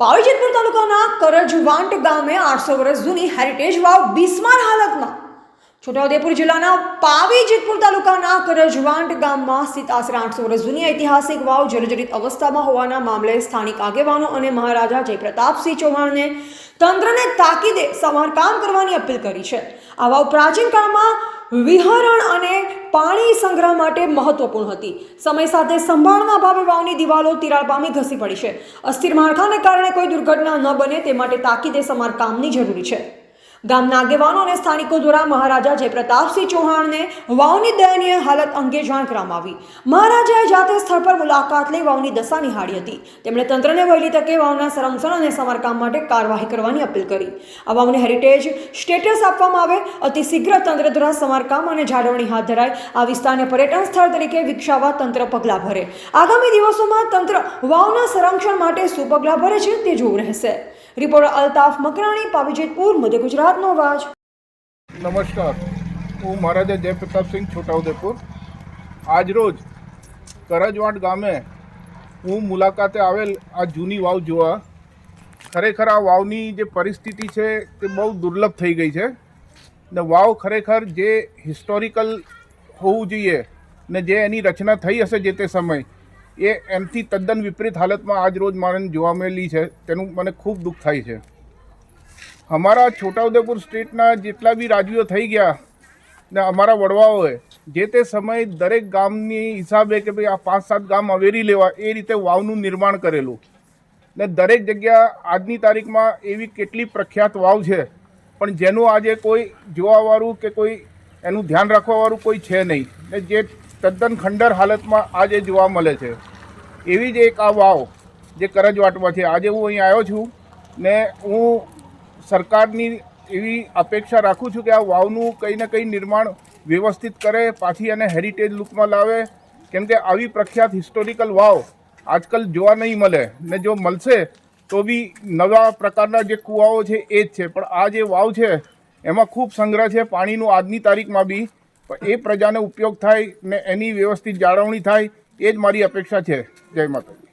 પાવીજેતપુર તાલુકાના કરજવાંટ ગામે આઠસો વર્ષ જૂની હેરિટેજ વાવ બિસ્માર હાલતમાં. છોટાઉદેપુર જિલ્લાના પાવીજેતપુર તાલુકાના કરજવાંટ ગામમાં સ્થિત આશરે આઠસો વર્ષ જૂની ઐતિહાસિક વાવ જર્જરિત અવસ્થામાં હોવાના મામલે સ્થાનિક આગેવાનો અને મહારાજા જયપ્રતાપસિંહ ચૌહાણને તંત્રને તાકીદે સમારકામ કરવાની અપીલ કરી છે. આવા પ્રાચીન કાળમાં વિહરણ અને પાણી સંગ્રહ માટે મહત્વપૂર્ણ હતી. સમય સાથે સંભાળના અભાવે વાવની દિવાલો તિરાડ પામી ઘસી પડી છે. અસ્થિર માળખાને કારણે કોઈ દુર્ઘટના ન બને તે માટે તાકીદે સમારકામની જરૂરી છે. ગામના આગેવાનો અને સ્થાનિકો દ્વારા મહારાજા જયપ્રતાપસિંહ ચૌહાણને વાવની દયનીય હાલત અંગે જાણ કરવામાં આવી. મહારાજાએ જાતે સ્થળ પર મુલાકાત લઈ વાવની દશા નિહાળી હતી. તેમણે તંત્રને વહેલી તકે વાવના સંરક્ષણ અને સમારકામ માટે કાર્યવાહી કરવાની અપીલ કરી. આ વાવને હેરિટેજ સ્ટેટસ આપવામાં આવે. અતિ શીઘ્ર તંત્ર દ્વારા સમારકામ અને જાળવણી હાથ ધરાય. આ વિસ્તારને પર્યટન સ્થળ તરીકે વિકસાવવા તંત્ર પગલાં ભરે. આગામી દિવસોમાં તંત્ર વાવના સંરક્ષણ માટે શું પગલાં ભરે છે તે જોવું રહેશે. રિપોર્ટર અલ્તાફ મકરાણી, પાવીજેતપુર, મધ્ય ગુજરાતનો અવાજ. નમસ્કાર. હું મહારાજા જયપ્રતાપસિંહ છોટાઉદેપુર. આજરોજ કરજવાડ ગામે હું મુલાકાતે આવેલ આ જૂની વાવ જોવા. ખરેખર આ વાવની જે પરિસ્થિતિ છે તે બહુ દુર્લભ થઈ ગઈ છે. ને વાવ ખરેખર જે હિસ્ટોરિકલ હોવું જોઈએ ને જે એની રચના થઈ હશે જે તે સમય એ એમથી તદ્દન વિપરીત હાલતમાં આજ રોજ મારે જોવા મળેલી છે. તેનું મને ખૂબ દુઃખ થાય છે. અમારા છોટાઉદેપુર સ્ટેટના જેટલા બી રાજવીઓ થઈ ગયા ને અમારા વડવાઓએ જે તે સમયે દરેક ગામની હિસાબે કે ભાઈ આ પાંચ સાત ગામ અવેરી લેવા એ રીતે વાવનું નિર્માણ કરેલું. ને દરેક જગ્યા આજની તારીખમાં એવી કેટલી પ્રખ્યાત વાવ છે. પણ જેનું આજે કોઈ જોવાવાળું કે કોઈ એનું ધ્યાન રાખવાવાળું કોઈ છે નહીં. ને જે તદ્દન ખંડર હાલતમાં આજે જોવા મળે છે. એવી જ એક આ વાવ જે કરજવાટમાં છે આજે હું અહીં આવ્યો છું ને હું સરકારની એવી અપેક્ષા રાખું છું કે આ વાવનું કંઈ ને કંઈ નિર્માણ વ્યવસ્થિત કરે, પાછી એને હેરિટેજ લુકમાં લાવે. કેમ કે આવી પ્રખ્યાત હિસ્ટોરિકલ વાવ આજકાલ જોવા નહીં મળે ને જો મળશે તો બી નવા પ્રકારના જે કૂવાઓ છે એ જ છે. પણ આ જે વાવ છે એમાં ખૂબ સંગ્રહ છે, પાણીનું આજની તારીખમાં બી. એ પ્રજાને ઉપયોગ થાય ને એની વ્યવસ્થિત જાળવણી થાય એ જ મારી અપેક્ષા છે. જય માતાજી.